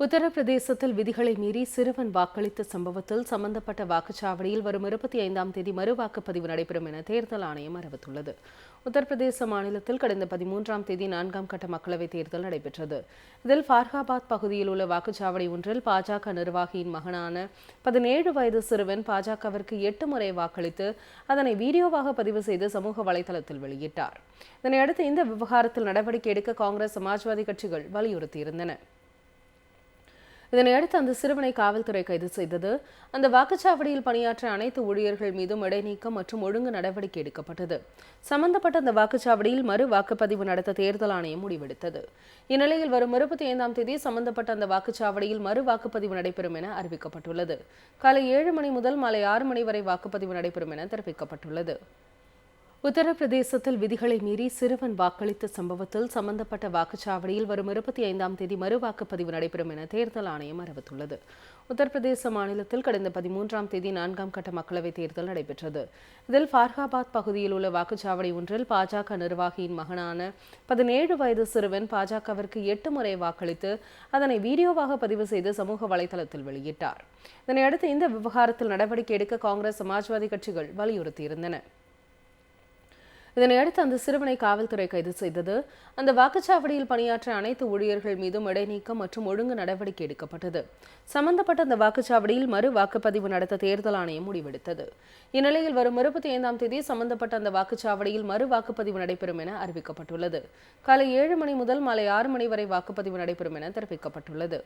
உத்தரப்பிரதேசத்தில் விதிகளை மீறி சிறுவன் வாக்களித்த சம்பவத்தில் சம்பந்தப்பட்ட வாக்குச்சாவடியில் வரும் இருபத்தி ஐந்தாம் தேதி மறுவாக்குப்பதிவு நடைபெறும் என தேர்தல் ஆணையம் அறிவித்துள்ளது. உத்தரப்பிரதேச மாநிலத்தில் கடந்த பதிமூன்றாம் தேதி நான்காம் கட்ட மக்களவைத் தேர்தல் நடைபெற்றது. இதில் ஃபார்காபாத் பகுதியில் உள்ள வாக்குச்சாவடி ஒன்றில் பாஜக நிர்வாகியின் மகனான பதினேழு வயது சிறுவன் பாஜகவிற்கு எட்டு முறை வாக்களித்து அதனை வீடியோவாக பதிவு செய்து சமூக வலைதளத்தில் வெளியிட்டார். இதனையடுத்து இந்த விவகாரத்தில் நடவடிக்கை எடுக்க காங்கிரஸ் சமாஜ்வாதி கட்சிகள் வலியுறுத்தியிருந்தன. இதனையடுத்து அந்த சிறுவனை காவல்துறை கைது செய்தது. அந்த வாக்குச்சாவடியில் பணியாற்ற அனைத்து ஊழியர்கள் மீதும் இடைநீக்கம் மற்றும் ஒழுங்கு நடவடிக்கை எடுக்கப்பட்டது. சம்பந்தப்பட்ட அந்த வாக்குச்சாவடியில் மறு வாக்குப்பதிவு நடத்த தேர்தல் ஆணையம் முடிவெடுத்தது. இந்நிலையில் வரும் இருபத்தி ஐந்தாம் தேதி சம்பந்தப்பட்ட அந்த வாக்குச்சாவடியில் மறு வாக்குப்பதிவு நடைபெறும் என அறிவிக்கப்பட்டுள்ளது. காலை ஏழு மணி முதல் மாலை ஆறு மணி வரை வாக்குப்பதிவு நடைபெறும் என தெரிவிக்கப்பட்டுள்ளது. உத்தரப்பிரதேசத்தில் விதிகளை மீறி சிறுவன் வாக்களித்த சம்பவத்தில் சம்பந்தப்பட்ட வாக்குச்சாவடியில் வரும் இருபத்தி ஐந்தாம் தேதி மறு வாக்குப்பதிவு நடைபெறும் என தேர்தல் ஆணையம் அறிவித்துள்ளது. உத்தரப்பிரதேச மாநிலத்தில் கடந்த பதிமூன்றாம் தேதி நான்காம் கட்ட மக்களவைத் தேர்தல் நடைபெற்றது. இதில் ஃபார்காபாத் பகுதியில் உள்ள வாக்குச்சாவடி ஒன்றில் பாஜக நிர்வாகியின் மகனான பதினேழு வயது சிறுவன் பாஜகவிற்கு எட்டு முறை வாக்களித்து அதனை வீடியோவாக பதிவு செய்து சமூக வலைதளத்தில் வெளியிட்டார். இதனையடுத்து இந்த விவகாரத்தில் நடவடிக்கை எடுக்க காங்கிரஸ் சமாஜ்வாதி கட்சிகள் வலியுறுத்தியிருந்தன. இதனையடுத்து அந்த சிறுவனை காவல்துறை கைது செய்தது. அந்த வாக்குச்சாவடியில் பணியாற்ற அனைத்து ஊழியர்கள் மீதும் இடைநீக்கம் மற்றும் ஒழுங்கு நடவடிக்கை எடுக்கப்பட்டது. சம்பந்தப்பட்ட அந்த வாக்குச்சாவடியில் மறு வாக்குப்பதிவு நடத்த தேர்தல் ஆணையம் முடிவெடுத்தது. இந்நிலையில் வரும் இருபத்தி ஐந்தாம் தேதி சம்பந்தப்பட்ட அந்த வாக்குச்சாவடியில் மறு வாக்குப்பதிவு நடைபெறும் என அறிவிக்கப்பட்டுள்ளது. காலை ஏழு மணி முதல் மாலை ஆறு மணி வரை வாக்குப்பதிவு நடைபெறும் என தெரிவிக்கப்பட்டுள்ளது.